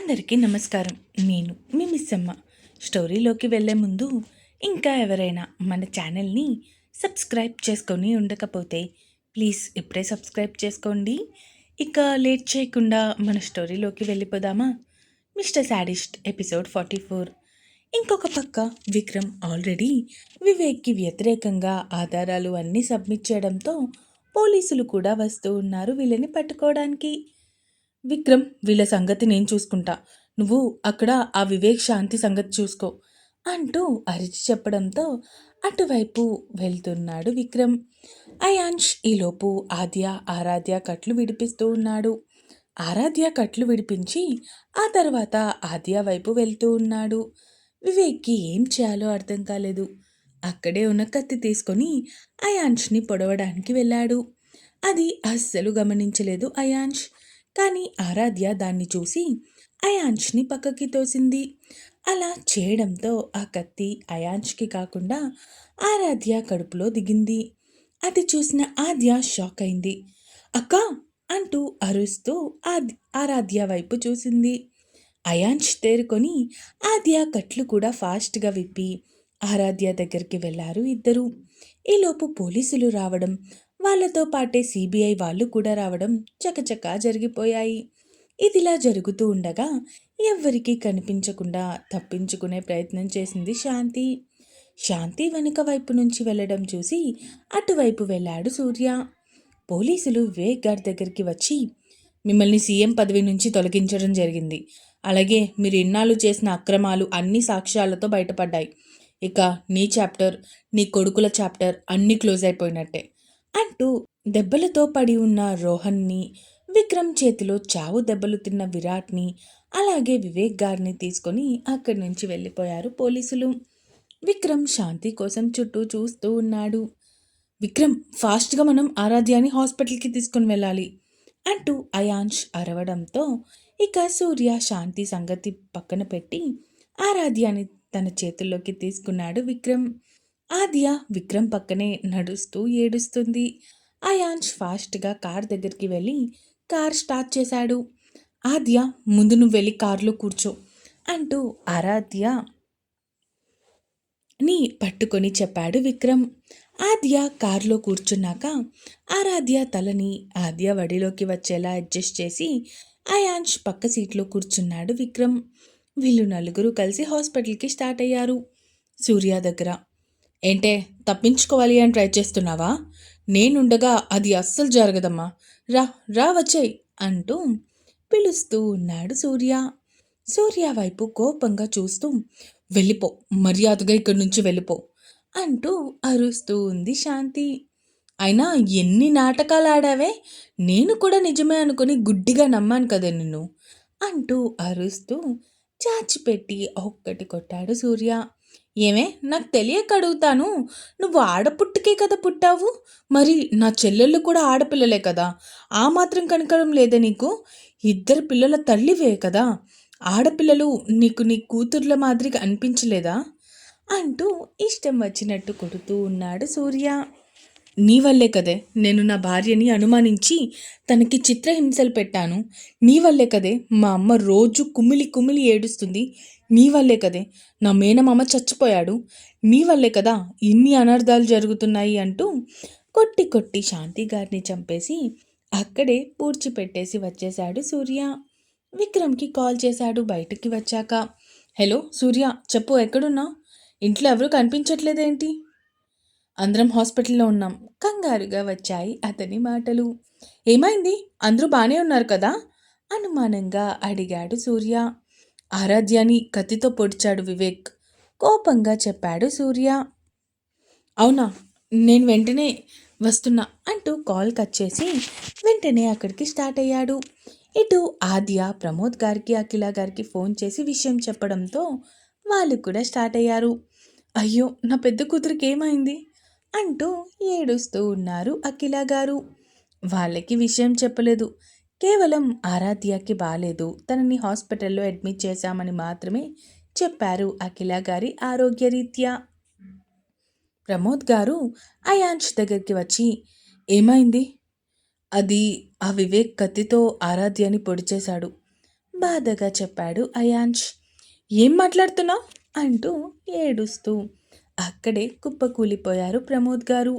అందరికీ నమస్కారం. నేను మీ మిస్సమ్మ. స్టోరీలోకి వెళ్ళే ముందు ఇంకా ఎవరైనా మన ఛానల్ని సబ్స్క్రైబ్ చేసుకొని ఉండకపోతే ప్లీజ్ ఇప్పుడే సబ్స్క్రైబ్ చేసుకోండి. ఇక లేట్ చేయకుండా మన స్టోరీలోకి వెళ్ళిపోదామా? Mister sadist episode forty four. ఇంకొక పక్క విక్రమ్ ఆల్రెడీ వివేక్కి వ్యతిరేకంగా ఆధారాలు అన్నీ సబ్మిట్ చేయడంతో పోలీసులు కూడా వస్తూ ఉన్నారు వీళ్ళని పట్టుకోవడానికి. విక్రమ్ వీళ్ళ సంగతి నేను చూసుకుంటా. నువ్వు అక్కడ ఆ వివేక్ శాంతి సంగతి చూసుకో అంటూ అరిచి చెప్పడంతో అటువైపు వెళ్తున్నాడు విక్రమ్. అయాన్ష్ ఈలోపు ఆద్య ఆరాధ్య కట్లు విడిపిస్తూ ఉన్నాడు. ఆరాధ్య కట్లు విడిపించి ఆ తర్వాత ఆద్య వైపు వెళ్తూ ఉన్నాడు. వివేక్కి ఏం చేయాలో అర్థం కాలేదు. అక్కడే ఉన్న కత్తి తీసుకొని అయాన్ష్ని పొడవడానికి వెళ్ళాడు. అది అస్సలు గమనించలేదు అయాన్ష్ కానీ ఆరాధ్య దాన్ని చూసి అయాంష్ని పక్కకి తోసింది. అలా చేయడంతో ఆ కత్తి అయాంష్కి కాకుండా ఆరాధ్య కడుపులో దిగింది. అది చూసిన ఆద్య షాక్ అయింది. అక్క అంటూ అరుస్తూ ఆద్ ఆరాధ్య వైపు చూసింది. అయాంష్ తేరుకొని ఆద్య కట్లు కూడా ఫాస్ట్గా విప్పి ఆరాధ్య దగ్గరికి వెళ్ళారు ఇద్దరు. ఈలోపు పోలీసులు రావడం వాళ్ళతో పాటే సిబిఐ వాళ్ళు కూడా రావడం చకచకా జరిగిపోయాయి. ఇదిలా జరుగుతూ ఉండగా ఎవ్వరికీ కనిపించకుండా తప్పించుకునే ప్రయత్నం చేసింది శాంతి. శాంతి వెనుక వైపు నుంచి వెళ్ళడం చూసి అటువైపు వెళ్ళాడు సూర్య. పోలీసులు వివేక్ గారి దగ్గరికి వచ్చి మిమ్మల్ని సీఎం పదవి నుంచి తొలగించడం జరిగింది. అలాగే మీరు ఇన్నాళ్ళు చేసిన అక్రమాలు అన్ని సాక్ష్యాలతో బయటపడ్డాయి. ఇక నీ చాప్టర్ నీ కొడుకుల చాప్టర్ అన్నీ క్లోజ్ అయిపోయినట్టే. అంటూ దెబ్బలతో పడి ఉన్న రోహన్ని విక్రమ్ చేతిలో చావు దెబ్బలు తిన్న విరాట్ని అలాగే వివేక్ గారిని తీసుకొని అక్కడి నుంచి వెళ్ళిపోయారు పోలీసులు. విక్రమ్ శాంతి కోసం చుట్టూ చూస్తూ ఉన్నాడు. విక్రమ్ ఫాస్ట్గా మనం ఆరాధ్యాన్ని హాస్పిటల్కి తీసుకొని వెళ్ళాలి అంటూ అయాన్ష్ అరవడంతో ఇక సూర్య శాంతి సంగతి పక్కన పెట్టి ఆరాధ్యాన్ని తన చేతుల్లోకి తీసుకున్నాడు విక్రమ్. ఆద్య విక్రమ్ పక్కనే నడుస్తూ ఏడుస్తుంది. అయాన్ష్ ఫాస్ట్గా కార్ దగ్గరికి వెళ్ళి కార్ స్టార్ట్ చేశాడు. ఆద్య ముందు నువ్వు వెళ్ళి కారులో కూర్చో అంటూ ఆరాధ్య ని పట్టుకొని చెప్పాడు విక్రమ్. ఆద్య కారులో కూర్చున్నాక ఆరాధ్య తలని ఆద్య వడిలోకి వచ్చేలా అడ్జస్ట్ చేసి అయాన్ష్ పక్క సీట్లో కూర్చున్నాడు విక్రమ్. వీళ్ళు నలుగురు కలిసి హాస్పిటల్కి స్టార్ట్ అయ్యారు. సూర్య దగ్గర ఏంటే తప్పించుకోవాలి అని ట్రై చేస్తున్నావా? నేనుండగా అది అస్సలు జరగదమ్మా. రా రా వచ్చేయ్ అంటూ పిలుస్తూ ఉన్నాడు సూర్య. సూర్య వైపు కోపంగా చూస్తూ వెళ్ళిపో మర్యాదగా ఇక్కడి నుంచి వెళ్ళిపో అంటూ అరుస్తూ ఉంది శాంతి. అయినా ఎన్ని నాటకాలు ఆడావే? నేను కూడా నిజమే అనుకుని గుడ్డిగా నమ్మాను కదా నిన్ను అంటూ అరుస్తూ చాచిపెట్టి ఒక్కటి కొట్టాడు సూర్య. ఏమే? నాకు తెలియక అడుగుతాను. నువ్వు ఆడపుట్టుకే కదా పుట్టావు? మరి నా చెల్లెళ్ళు కూడా ఆడపిల్లలే కదా. ఆ మాత్రం కనకడం లేదా నీకు? ఇద్దరు పిల్లల తల్లివే కదా. ఆడపిల్లలు నీకు నీ కూతుర్ల మాదిరిగా అనిపించలేదా? అంటూ ఇష్టం వచ్చినట్టు కొడుతూ ఉన్నాడు సూర్య. నీ వల్లే కదే నేను నా భార్యని అనుమానించి తనకి చిత్రహింసలు పెట్టాను. నీ వల్లే కదే మా అమ్మ రోజు కుమిలి కుమిలి ఏడుస్తుంది. నీ వల్లే కదే నా మేనమామ చచ్చిపోయాడు. నీ వల్లే కదా ఇన్ని అనర్థాలు జరుగుతున్నాయి అంటూ కొట్టి కొట్టి శాంతి గారిని చంపేసి అక్కడే పూడ్చిపెట్టేసి వచ్చేశాడు సూర్య. విక్రమ్కి కాల్ చేశాడు బయటికి వచ్చాక. హలో సూర్య చెప్పు ఎక్కడున్నా ఇంట్లో ఎవరు కనిపించట్లేదేంటి? అందరం హాస్పిటల్లో ఉన్నాం. కంగారుగా వచ్చాయి అతని మాటలు. ఏమైంది? అందరూ బాగానే ఉన్నారు కదా? అనుమానంగా అడిగాడు సూర్య. ఆరాధ్యాని కత్తితో పొడిచాడు వివేక్. కోపంగా చెప్పాడు సూర్య. అవునా? నేను వెంటనే వస్తున్నా అంటూ కాల్ కట్ చేసి వెంటనే అక్కడికి స్టార్ట్ అయ్యాడు. ఇటు ఆద్య ప్రమోద్ గారికి అఖిల గారికి ఫోన్ చేసి విషయం చెప్పడంతో వాళ్ళు కూడా స్టార్ట్ అయ్యారు. అయ్యో నా పెద్ద కూతురికి ఏమైంది? అంటూ ఏడుస్తూ ఉన్నారు అఖిల గారు. వాళ్ళకి విషయం చెప్పలేదు. కేవలం ఆరాధ్యకి బాగాలేదు తనని హాస్పిటల్లో అడ్మిట్ చేశామని మాత్రమే చెప్పారు అఖిల గారి ఆరోగ్యరీత్యా. ప్రమోద్ గారు అయాంష్ దగ్గరికి వచ్చి ఏమైంది? అది ఆ వివేక్ కత్తితో ఆరాధ్యని పొడి చేశాడు బాధగా చెప్పాడు అయాంష్. ఏం మాట్లాడుతున్నావు? అంటూ ఏడుస్తూ అక్కడే కుప్పకూలిపోయారు ప్రమోద్ గారు.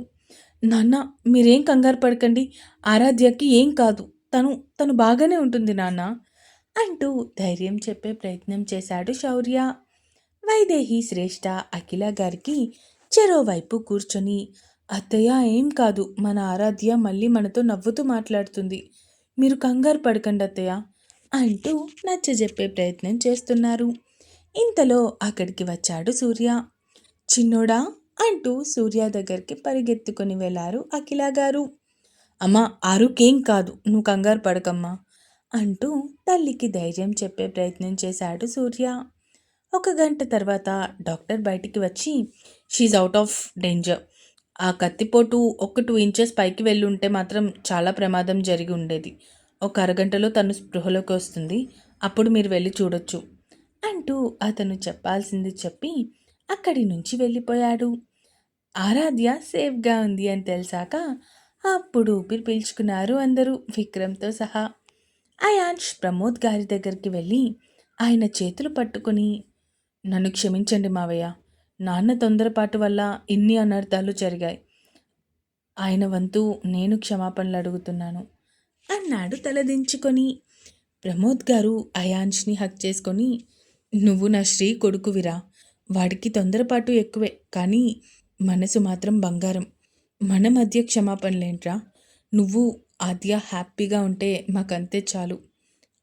నాన్న మీరేం కంగారు పడకండి. ఆరాధ్యకి ఏం కాదు. తను తను బాగానే ఉంటుంది నాన్న అంటూ ధైర్యం చెప్పే ప్రయత్నం చేశాడు శౌర్య. వైదేహి శ్రేష్ఠ అఖిల గారికి చెరోవైపు కూర్చొని అత్తయ్య ఏం కాదు. మన ఆరాధ్య మళ్ళీ మనతో నవ్వుతూ మాట్లాడుతుంది. మీరు కంగారు పడకండి అత్తయ్య అంటూ నచ్చజెప్పే ప్రయత్నం చేస్తున్నారు. ఇంతలో అక్కడికి వచ్చాడు సూర్య. చిన్నోడా? అంటూ సూర్య దగ్గరికి పరిగెత్తుకుని వెళ్ళారు అఖిల గారు. అమ్మా ఆరుకేం కాదు. నువ్వు కంగారు పడకమ్మా అంటూ తల్లికి ధైర్యం చెప్పే ప్రయత్నం చేశాడు సూర్య. ఒక గంట తర్వాత డాక్టర్ బయటికి వచ్చి షీజ్ అవుట్ ఆఫ్ డేంజర్ ఆ కత్తిపోటు ఒక టూ ఇంచెస్ పైకి వెళ్ళి ఉంటే మాత్రం చాలా ప్రమాదం జరిగి ఉండేది. ఒక అరగంటలో తను స్పృహలోకి వస్తుంది. అప్పుడు మీరు వెళ్ళి చూడొచ్చు అంటూ అతను చెప్పాల్సింది చెప్పి అక్కడి నుంచి వెళ్ళిపోయాడు. ఆరాధ్య సేఫ్గా ఉంది అని తెలిసాక అప్పుడు ఊపిరి పీల్చుకున్నారు అందరూ విక్రమ్తో సహా. అయాన్ష్ ప్రమోద్ గారి దగ్గరికి వెళ్ళి ఆయన చేతులు పట్టుకుని నన్ను క్షమించండి మావయ్య నాన్న తొందరపాటు వల్ల ఇన్ని అనర్థాలు జరిగాయి. ఆయన వంతు నేను క్షమాపణలు అడుగుతున్నాను అన్నాడు తలదించుకొని ప్రమోద్ గారు అయాన్ష్ని హక్ చేసుకొని నువ్వు నా శ్రీ కొడుకువిరా వాడికి తొందరపాటు ఎక్కువే కానీ మనసు మాత్రం బంగారం. మన మధ్య క్షమాపణలేంట్రా? నువ్వు ఆద్య హ్యాపీగా ఉంటే మాకంతే చాలు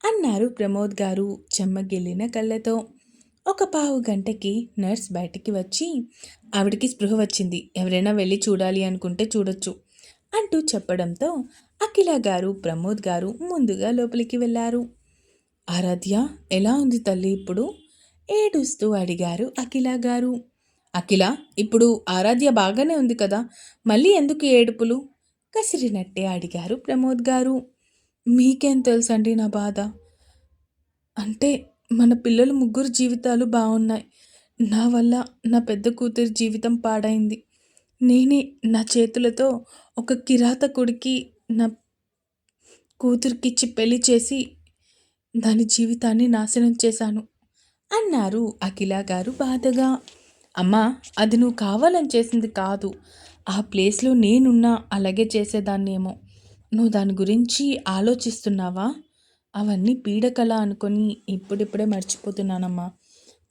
అన్నారు ప్రమోద్ గారు చెమ్మగిల్లిన కళ్ళతో. ఒక పావు గంటకి నర్స్ బయటికి వచ్చి ఆవిడికి స్పృహ వచ్చింది. ఎవరైనా వెళ్ళి చూడాలి అనుకుంటే చూడొచ్చు అంటూ చెప్పడంతో అఖిల గారు ప్రమోద్ గారు ముందుగా లోపలికి వెళ్ళారు ఆరాధ్య ఎలా ఉంది తల్లి ఇప్పుడు? ఏడుస్తూ అడిగారు అఖిల గారు. అఖిల ఇప్పుడు ఆరాధ్య బాగానే ఉంది కదా మళ్ళీ ఎందుకు ఏడుపులు? కసిరినట్టే అడిగారు ప్రమోద్ గారు. మీకేం తెలుసండి నా బాధ? అంటే మన పిల్లలు ముగ్గురు జీవితాలు బాగున్నాయి. నా వల్ల నా పెద్ద కూతురి జీవితం పాడైంది. నేనే నా చేతులతో ఒక కిరాతకుడికి నా కూతురికిచ్చి పెళ్ళి చేసి దాని జీవితాన్ని నాశనం చేశాను. అన్నారు అఖిల గారు బాధగా. అమ్మా అది నువ్వు కావాలని చేసింది కాదు. ఆ ప్లేస్లో నేనున్నా అలాగే చేసేదాన్నేమో. నువ్వు దాని గురించి ఆలోచిస్తున్నావా? అవన్నీ పీడకల అనుకొని ఇప్పుడిప్పుడే మర్చిపోతున్నానమ్మా.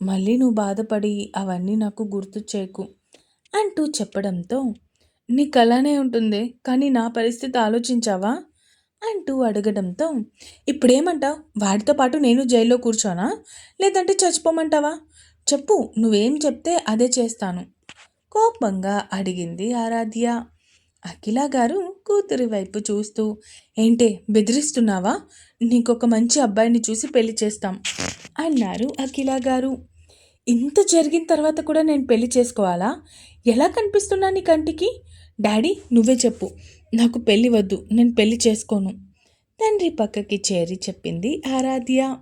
మళ్ళీ నువ్వు బాధపడి అవన్నీ నాకు గుర్తు చేయకు అంటూ చెప్పడంతో నీ అలానే ఉంటుంది కానీ నా పరిస్థితి ఆలోచించావా? అంటూ అడగడంతో ఇప్పుడేమంటావు? వాడితో పాటు నేను జైల్లో కూర్చోనా? లేదంటే చచ్చిపోమంటావా? చెప్పు నువ్వేం చెప్తే అదే చేస్తాను. కోపంగా అడిగింది ఆరాధ్య. అఖిల గారు కూతురి వైపు చూస్తూ ఏంటే బెదిరిస్తున్నావా? నీకొక మంచి అబ్బాయిని చూసి పెళ్ళి చేస్తాం అన్నారు అఖిల గారు. ఇంత జరిగిన తర్వాత కూడా నేను పెళ్ళి చేసుకోవాలా? ఎలా కనిపిస్తున్నా నీ కంటికి? డాడీ నువ్వే చెప్పు. నాకు పెళ్ళి వద్దు నేను పెళ్ళి చేసుకోను. తండ్రి పక్కకి చేరి చెప్పింది ఆరాధ్య.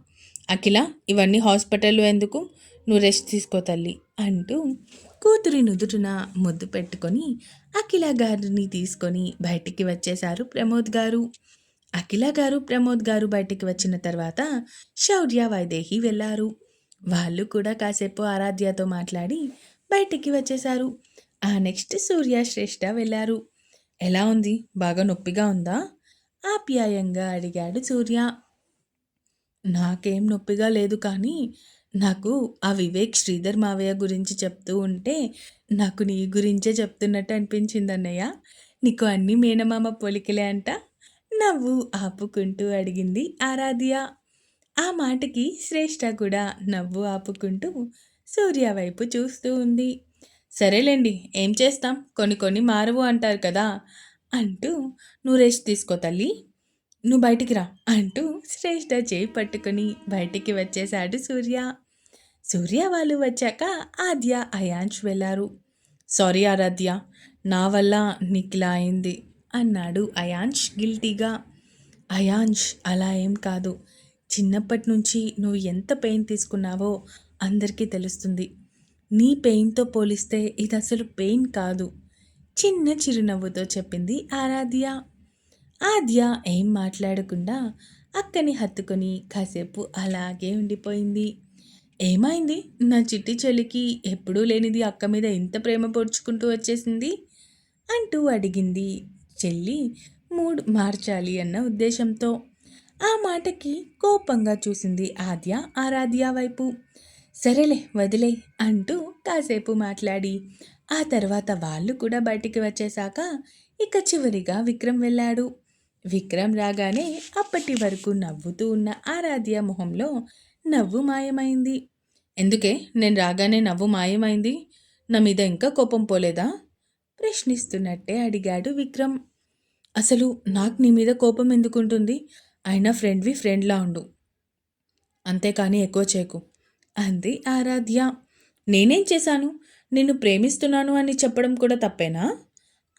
అఖిల ఇవన్నీ హాస్పిటల్లో ఎందుకు? నువ్వు రెస్ట్ తీసుకో తల్లి అంటూ కూతురి నుదుటిన ముద్దు పెట్టుకొని అఖిల గారిని తీసుకొని బయటికి వచ్చేశారు ప్రమోద్ గారు. అఖిల గారు ప్రమోద్ గారు బయటికి వచ్చిన తర్వాత శౌర్య వైదేహి వెళ్ళారు. వాళ్ళు కూడా కాసేపు ఆరాధ్యతో మాట్లాడి బయటికి వచ్చేశారు. ఆ నెక్స్ట్ సూర్య శ్రేష్ఠ వెళ్ళారు. ఎలా ఉంది? బాగా నొప్పిగా ఉందా? ఆప్యాయంగా అడిగాడు సూర్య. నాకేం నొప్పిగా లేదు కానీ నాకు ఆ వివేక్ శ్రీధర్ మావయ్య గురించి చెప్తూ ఉంటే నాకు నీ గురించే చెప్తున్నట్టు అనిపించింది అన్నయ్య. నీకు అన్నీ మేనమామ పోలికలే అంట? నవ్వు ఆపుకుంటూ అడిగింది ఆరాధ్య. ఆ మాటకి శ్రేష్ఠ కూడా నవ్వు ఆపుకుంటూ సూర్య వైపు చూస్తూ ఉంది. సరేలేండి ఏం చేస్తాం? కొన్ని కొన్ని మారవు అంటారు కదా. అంటూ నువ్వు రెస్ట్ తీసుకో తల్లి. నువ్వు బయటికి రా అంటూ శ్రేష్ఠ చేయి పట్టుకుని బయటికి వచ్చేశాడు సూర్య. సూర్య వాళ్ళు వచ్చాక ఆద్య అయాంష్ వెళ్ళారు సారీ ఆరాధ్య నా వల్ల నిఖిలా అయింది అన్నాడు అయాంష్ గిల్టీగా. అయాంష్ అలా ఏం కాదు. చిన్నప్పటి నుంచి నువ్వు ఎంత పెయిన్ తీసుకున్నావో అందరికీ తెలుస్తుంది. నీ పెయిన్తో పోలిస్తే ఇది అసలు పెయిన్ కాదు. చిన్న చిరునవ్వుతో చెప్పింది ఆరాధ్య. ఆద్య ఏం మాట్లాడకుండా అక్కని హత్తుకొని కాసేపు అలాగే ఉండిపోయింది. ఏమైంది? నా చిట్టి చెల్లికి ఎప్పుడూ లేనిది అక్క మీద ఇంత ప్రేమ పొడుచుకుంటూ వచ్చేసింది? అంటూ అడిగింది చెల్లి మూడ్ మార్చాలి అన్న ఉద్దేశంతో. ఆ మాటకి కోపంగా చూసింది ఆద్య ఆరాధ్య వైపు. సరేలే వదిలే అంటూ కాసేపు మాట్లాడి ఆ తర్వాత వాళ్ళు కూడా బయటికి వచ్చేశాక ఇక చివరిగా విక్రమ్ వెళ్ళాడు. విక్రమ్ రాగానే అప్పటి వరకు నవ్వుతూ ఉన్న ఆరాధ్య మొహంలో నవ్వు మాయమైంది. ఎందుకే నేను రాగానే నవ్వు మాయమైంది? నా మీద ఇంకా కోపం పోలేదా? ప్రశ్నిస్తున్నట్టే అడిగాడు విక్రమ్. అసలు నాకు నీ మీద కోపం ఎందుకుంటుంది? అయినా ఫ్రెండ్వి ఫ్రెండ్లా ఉండు. అంతేకాని ఎక్కువ చేయకు. అంది ఆరాధ్య. నేనేం చేశాను? నిన్ను ప్రేమిస్తున్నాను అని చెప్పడం కూడా తప్పేనా?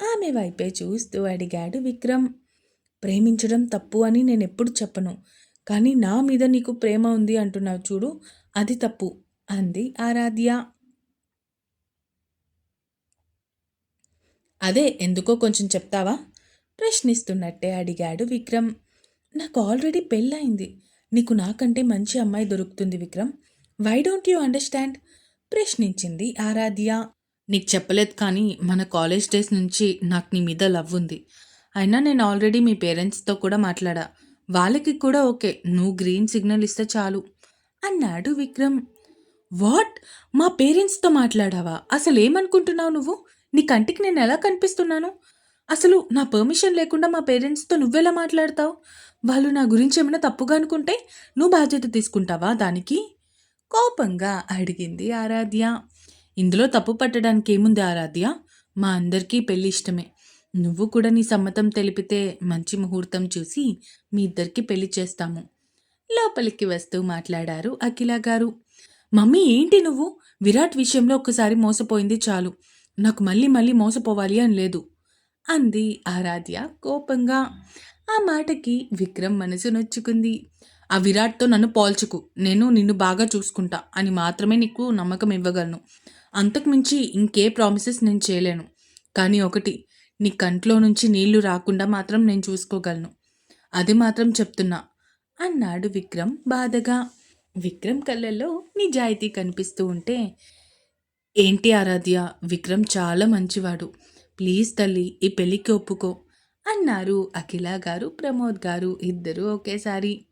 ఆమె వైపే చూస్తూ అడిగాడు విక్రమ్. ప్రేమించడం తప్పు అని నేను ఎప్పుడు చెప్పను. కానీ నా మీద నీకు ప్రేమ ఉంది అంటున్నావు చూడు అది తప్పు అంది ఆరాధ్య. అదే ఎందుకో కొంచెం చెప్తావా? ప్రశ్నిస్తున్నట్టే అడిగాడు విక్రమ్. నాకు ఆల్రెడీ పెళ్ళయింది. నీకు నాకంటే మంచి అమ్మాయి దొరుకుతుంది Vikram. Why don't you understand ప్రశ్నించింది ఆరాధ్య. నీకు చెప్పలేదు కానీ మన కాలేజ్ డేస్ నుంచి నాకు నీ మీద లవ్ ఉంది. అయినా నేను ఆల్రెడీ మీ పేరెంట్స్తో కూడా మాట్లాడా. వాళ్ళకి కూడా ఓకే నువ్వు గ్రీన్ సిగ్నల్ ఇస్తే చాలు. అన్నాడు విక్రమ్. వాట్? మా పేరెంట్స్తో మాట్లాడావా? అసలు ఏమనుకుంటున్నావు నువ్వు? నీ కంటికి నేను ఎలా కనిపిస్తున్నాను? అసలు నా పర్మిషన్ లేకుండా మా పేరెంట్స్తో నువ్వెలా మాట్లాడతావు? వాళ్ళు నా గురించి ఏమైనా తప్పుగా అనుకుంటే నువ్వు బాధ్యత తీసుకుంటావా దానికి? కోపంగా అడిగింది ఆరాధ్య. ఇందులో తప్పు పట్టడానికి ఏముంది ఆరాధ్య? మా అందరికీ పెళ్ళి ఇష్టమే. నువ్వు కూడా నీ సమ్మతం తెలిపితే మంచి ముహూర్తం చూసి మీ ఇద్దరికి పెళ్ళి చేస్తాము. లోపలికి వస్తూ మాట్లాడారు అఖిల గారు. మమ్మీ ఏంటి నువ్వు? విరాట్ విషయంలో ఒక్కసారి మోసపోయింది చాలు. నాకు మళ్ళీ మళ్ళీ మోసపోవాలి అని లేదు. అంది ఆరాధ్య కోపంగా. ఆ మాటకి విక్రమ్ మనసు నొచ్చుకుంది. ఆ విరాట్తో నన్ను పోల్చుకు. నేను నిన్ను బాగా చూసుకుంటా అని మాత్రమే నీకు నమ్మకం ఇవ్వగలను. అంతకుమించి ఇంకే ప్రామిసెస్ నేను చేయలేను. కానీ ఒకటి నీ కంట్లో నుంచి నీళ్ళు రాకుండా మాత్రం నేను చూసుకోగలను. అది మాత్రం చెప్తున్నా అన్నాడు విక్రమ్ బాధగా. విక్రమ్ కళ్ళల్లో నిజాయితీ కనిపిస్తూ ఉంటే ఏంటి ఆరాధ్య విక్రమ్ చాలా మంచివాడు. ప్లీజ్ తల్లి ఈ పెళ్ళికి ఒప్పుకో అన్నారు అఖిల గారు ప్రమోద్ గారు ఇద్దరూ ఒకేసారి.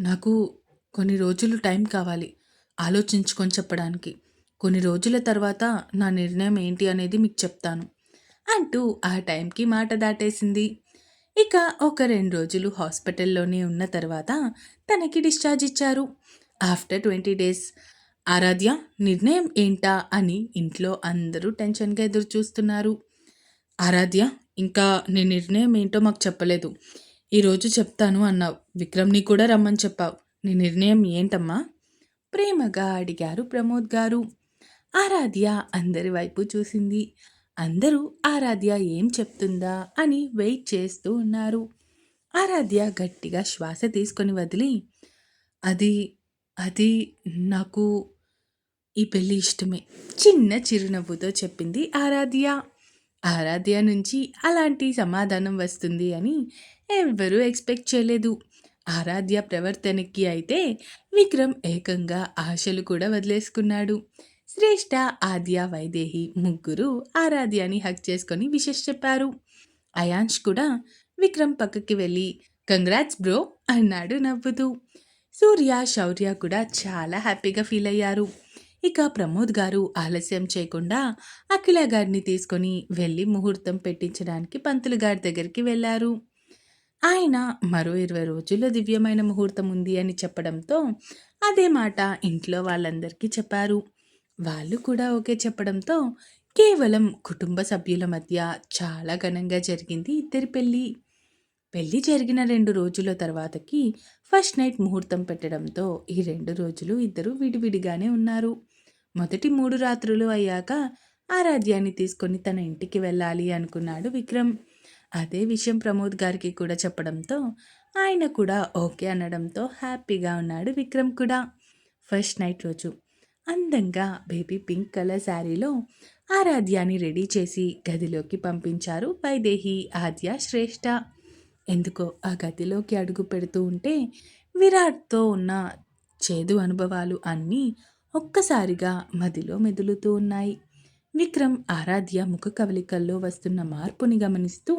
నాకు కొన్ని రోజులు టైం కావాలి ఆలోచించుకొని చెప్పడానికి. కొన్ని రోజుల తర్వాత నా నిర్ణయం ఏంటి అనేది మీకు చెప్తాను. అంటూ ఆ టైంకి మాట దాటేసింది. ఇక ఒక రెండు రోజులు హాస్పిటల్లోనే ఉన్న తర్వాత తనకి డిశ్చార్జ్ ఇచ్చారు. After twenty days. ఆరాధ్య నిర్ణయం ఏంటా అని ఇంట్లో అందరూ టెన్షన్గా ఎదురు చూస్తున్నారు ఆరాధ్య ఇంకా నీ నిర్ణయం ఏంటో మాకు చెప్పలేదు. ఈరోజు చెప్తాను అన్నావు విక్రమ్ని కూడా రమ్మని చెప్పావు. నీ నిర్ణయం ఏంటమ్మా? ప్రేమగా అడిగారు ప్రమోద్ గారు. ఆరాధ్య అందరి వైపు చూసింది. అందరూ ఆరాధ్య ఏం చెప్తుందా అని వెయిట్ చేస్తూ ఉన్నారు. ఆరాధ్య గట్టిగా శ్వాస తీసుకొని వదిలి అది అది నాకు ఈ పెళ్ళి ఇష్టమే. చిన్న చిరునవ్వుతో చెప్పింది ఆరాధ్య. ఆరాధ్య నుంచి అలాంటి సమాధానం వస్తుంది అని ఎవ్వరూ ఎక్స్పెక్ట్ చేయలేదు. ఆరాధ్య ప్రవర్తనకి అయితే విక్రమ్ ఏకంగా ఆశలు కూడా వదిలేసుకున్నాడు. శ్రేష్ఠ ఆద్య వైదేహి ముగ్గురు ఆరాధ్యాని హక్ చేసుకొని విషెస్ చెప్పారు. అయాంష్ కూడా విక్రమ్ పక్కకి వెళ్ళి కంగ్రాట్స్ బ్రో అన్నాడు నవ్వుతూ. సూర్య శౌర్య కూడా చాలా హ్యాపీగా ఫీల్ అయ్యారు. ఇక ప్రమోద్ గారు ఆలస్యం చేయకుండా అఖిల గారిని తీసుకొని వెళ్ళి ముహూర్తం పెట్టించడానికి పంతులు గారి దగ్గరికి వెళ్ళారు. ఆయన మరో ఇరవై రోజుల్లో దివ్యమైన ముహూర్తం ఉంది అని చెప్పడంతో అదే మాట ఇంట్లో వాళ్ళందరికీ చెప్పారు. వాళ్ళు కూడా ఓకే చెప్పడంతో కేవలం కుటుంబ సభ్యుల మధ్య చాలా ఘనంగా జరిగింది ఇద్దరి పెళ్ళి. పెళ్ళి జరిగిన రెండు రోజుల తర్వాతకి ఫస్ట్ నైట్ ముహూర్తం పెట్టడంతో ఈ రెండు రోజులు ఇద్దరు విడివిడిగానే ఉన్నారు. మొదటి మూడు రాత్రులు అయ్యాక ఆరాధ్యాన్ని తీసుకొని తన ఇంటికి వెళ్ళాలి అనుకున్నాడు విక్రమ్. అదే విషయం ప్రమోద్ గారికి కూడా చెప్పడంతో ఆయన కూడా ఓకే అనడంతో హ్యాపీగా ఉన్నాడు విక్రమ్ కూడా. ఫస్ట్ నైట్ రోజు అందంగా బేబీ పింక్ కలర్ శారీలో ఆరాధ్యాన్ని రెడీ చేసి గదిలోకి పంపించారు వైదేహి ఆద్య శ్రేష్ఠ ఎందుకో ఆ గదిలోకి అడుగు పెడుతూ ఉంటే విరాట్తో ఉన్న చేదు అనుభవాలు అన్నీ ఒక్కసారిగా మదిలో మెదులుతూ ఉన్నాయి. విక్రమ్ ఆరాధ్య ముఖ కవలికల్లో వస్తున్న మార్పుని గమనిస్తూ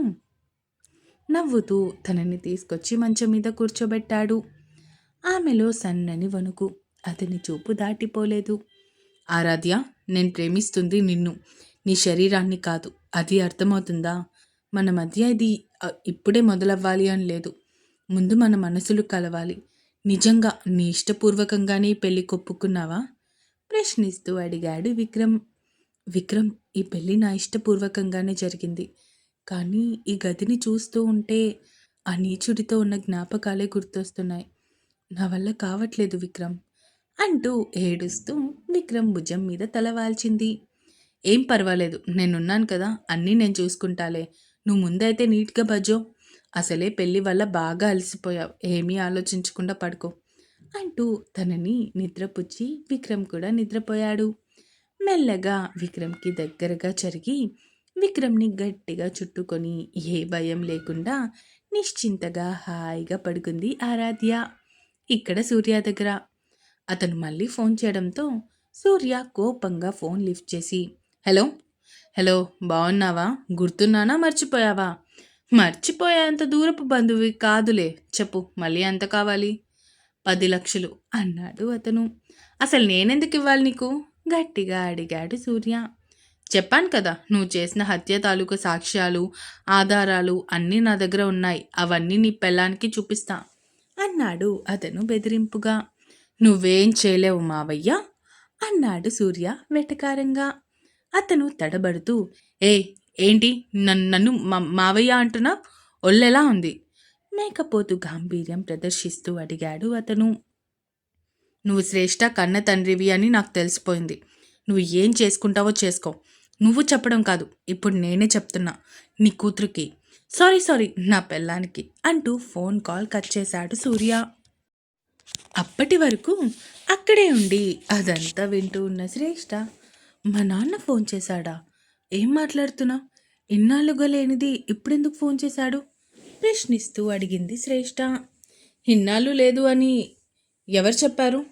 నవ్వుతూ తనని తీసుకొచ్చి మంచం మీద కూర్చోబెట్టాడు. ఆమెలో సన్నని వణుకు అతని చూపు దాటిపోలేదు. ఆరాధ్య నేను ప్రేమిస్తుంది నిన్ను. నీ శరీరాన్ని కాదు. అది అర్థమవుతుందా? మన మధ్య ఇది ఇప్పుడే మొదలవ్వాలి అని లేదు. ముందు మన మనసులు కలవాలి. నిజంగా నీ ఇష్టపూర్వకంగానే ఈ పెళ్ళి కొప్పుకున్నావా? ప్రశ్నిస్తూ అడిగాడు విక్రమ్. విక్రమ్ ఈ పెళ్ళి నా ఇష్టపూర్వకంగానే జరిగింది. కానీ ఈ గదిని చూస్తూ ఉంటే ఆ నీచుడితో ఉన్న జ్ఞాపకాలే గుర్తొస్తున్నాయి. నా వల్ల కావట్లేదు విక్రమ్ అంటూ ఏడుస్తూ విక్రమ్ భుజం మీద తలవాల్చింది ఏం పర్వాలేదు నేనున్నాను కదా అన్నీ నేను చూసుకుంటాలే. నువ్వు ముందైతే నీట్గా బజో అసలే పెళ్ళి వల్ల బాగా అలసిపోయావు. ఏమీ ఆలోచించకుండా పడుకో. అంటూ తనని నిద్రపుచ్చి విక్రమ్ కూడా నిద్రపోయాడు. మెల్లగా విక్రమ్కి దగ్గరగా జరిగి విక్రమ్ని గట్టిగా చుట్టుకొని ఏ భయం లేకుండా నిశ్చింతగా హాయిగా పడుకుంది ఆరాధ్య. ఇక్కడ సూర్య దగ్గర. అతను మళ్ళీ ఫోన్ చేయడంతో సూర్య కోపంగా ఫోన్ లిఫ్ట్ చేసి హలో హలో బాగున్నావా గుర్తున్నానా? మర్చిపోయావా? మర్చిపోయేంత దూరపు బంధువి కాదులే. చెప్పు మళ్ళీ ఎంత కావాలి? పది లక్షలు అన్నాడు అతను. అసలు నేనెందుకు ఇవ్వాలి నీకు? గట్టిగా అడిగాడు సూర్య. చెప్పాను కదా నువ్వు చేసిన హత్య తాలూకు సాక్ష్యాలు ఆధారాలు అన్నీ నా దగ్గర ఉన్నాయి. అవన్నీ నీ పెళ్ళానికి చూపిస్తా అన్నాడు అతను బెదిరింపుగా. నువ్వేం చేయలేవు మావయ్య అన్నాడు సూర్య వెటకారంగా. అతను తడబడుతూ ఏ ఏంటి? నన్ను నన్ను మా- మావయ్య అంటున్నా ఒళ్ళెలా ఉంది? మేకపోతు గాంభీర్యం ప్రదర్శిస్తూ అడిగాడు అతను. నువ్వు శ్రేష్ఠ కన్న తండ్రివి అని నాకు తెలిసిపోయింది. నువ్వు ఏం చేసుకుంటావో చేసుకో. నువ్వు చెప్పడం కాదు ఇప్పుడు నేనే చెప్తున్నా. నీ కూతురికి. సారీ సారీ నా పెళ్ళానికి అంటూ ఫోన్ కాల్ కట్ చేశాడు సూర్య. అప్పటి వరకు అక్కడే ఉండి అదంతా వింటూ ఉన్న శ్రేష్ఠ మా నాన్న ఫోన్ చేశాడా? ఏం మాట్లాడుతున్నా? ఇన్నాళ్ళుగా లేనిది ఇప్పుడెందుకు ఫోన్ చేశాడు? ప్రశ్నిస్తూ అడిగింది శ్రేష్ఠ ఇన్నాళ్ళు లేదు అని ఎవరు చెప్పారు?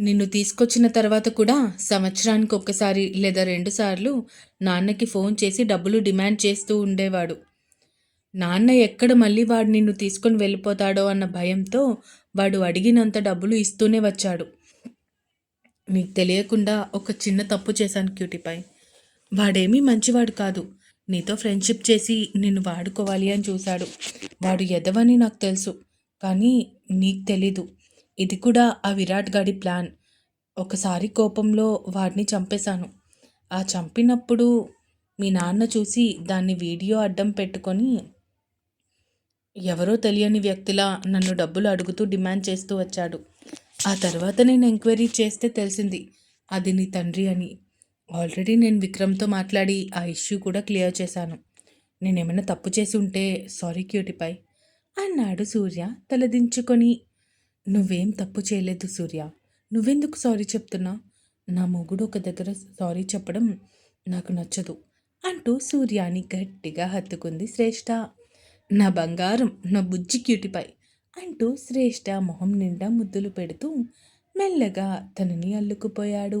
నిన్ను తీసుకొచ్చిన తర్వాత కూడా సంవత్సరానికి ఒక్కసారి లేదా రెండుసార్లు నాన్నకి ఫోన్ చేసి డబ్బులు డిమాండ్ చేస్తూ ఉండేవాడు. నాన్న ఎక్కడ మళ్ళీ వాడు నిన్ను తీసుకొని వెళ్ళిపోతాడో అన్న భయంతో వాడు అడిగినంత డబ్బులు ఇస్తూనే వచ్చాడు. నీకు తెలియకుండా ఒక చిన్న తప్పు చేశాను క్యూటీపై. వాడేమీ మంచివాడు కాదు. నీతో ఫ్రెండ్షిప్ చేసి నిన్ను వాడుకోవాలి అని చూశాడు. వాడు ఎదవని నాకు తెలుసు కానీ నీకు తెలీదు. ఇది కూడా ఆ విరాట్ గాడి ప్లాన్ ఒకసారి కోపంలో వాడిని చంపేశాను. ఆ చంపినప్పుడు మీ నాన్న చూసి దాన్ని వీడియో అడ్డం పెట్టుకొని ఎవరో తెలియని వ్యక్తిలా నన్ను డబ్బులు అడుగుతూ డిమాండ్ చేస్తూ వచ్చాడు. ఆ తర్వాత నేను ఎంక్వైరీ చేస్తే తెలిసింది అది నీ తండ్రి అని. ఆల్రెడీ నేను విక్రమ్తో మాట్లాడి ఆ ఇష్యూ కూడా క్లియర్ చేశాను. నేనేమైనా తప్పు చేసి ఉంటే సారీ క్యూటిపై అన్నాడు సూర్య తలదించుకొని. నువ్వేం తప్పు చేయలేదు సూర్య. నువ్వెందుకు సారీ చెప్తున్నా? నా మొగుడు ఒక దగ్గర సారీ చెప్పడం నాకు నచ్చదు అంటూ సూర్యాని గట్టిగా హత్తుకుంది శ్రేష్ఠ నా బంగారం నా బుజ్జి క్యూటిపై అంటూ శ్రేష్ఠ మొహం నిండా ముద్దులు పెడుతూ మెల్లగా తనని అల్లుకుపోయాడు.